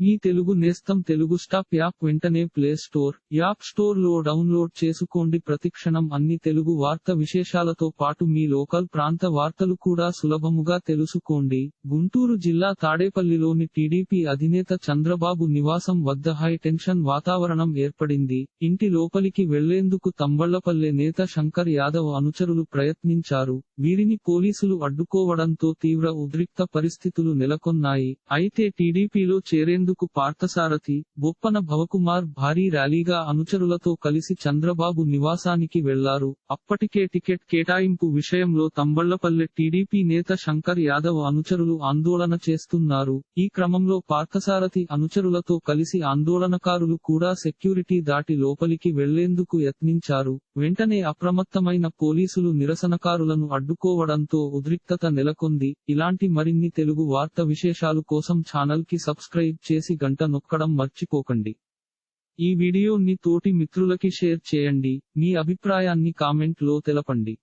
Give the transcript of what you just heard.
మీ తెలుగు నేస్తం Telugu stop app వెంటనే play store app స్టోర్లో డౌన్లోడ్ చేసుకోండి. ప్రతిక్షణం అన్ని తెలుగు వార్త విశేషాలతో పాటు మీ లోకల్ ప్రాంత వార్తలు కూడా సులభముగా తెలుసుకోండి. గుంటూరు జిల్లా తాడేపల్లిలోని టీడీపీ అధినేత చంద్రబాబు నివాసం వద్ద హై టెన్షన్ వాతావరణం ఏర్పడింది. ఇంటి లోపలికి వెళ్ళేందుకు తంబళ్ళపల్లె నేత శంకర్ యాదవ్ అనుచరులు ప్రయత్నించారు. వీరిని పోలీసులు అడ్డుకోవడంతో తీవ్ర ఉద్రిక్త పరిస్థితులు నెలకొన్నాయి. అయితే టీడీపీలో చేరేందుకు పార్థసారథి బొప్పన భవకుమార్ భారీ ర్యాలీగా అనుచరులతో కలిసి చంద్రబాబు నివాసానికి వెళ్ళారు. అప్పటికే టికెట్ కేటాయింపు విషయంలో తంబళ్ళపల్లె టీడీపీ నేత శంకర్ యాదవ్ అనుచరులు ఆందోళన చేస్తున్నారు. ఈ క్రమంలో పార్థసారథి అనుచరులతో కలిసి ఆందోళనకారులు కూడా సెక్యూరిటీ దాటి లోపలికి వెళ్ళేందుకు యత్నించారు. వెంటనే అప్రమత్తమైన పోలీసులు నిరసనకారులను అడ్డుకోవడంతో ఉద్రిక్తత నెలకొంది. ఇలాంటి మరిన్ని తెలుగు వార్త విశేషాలు కోసం ఛానల్కి సబ్స్క్రైబ్ చేసి గంట నొక్కడం మర్చిపోకండి. ఈ వీడియోని తోటి మిత్రులకి షేర్ చేయండి. మీ అభిప్రాయాన్ని కామెంట్లో తెలపండి.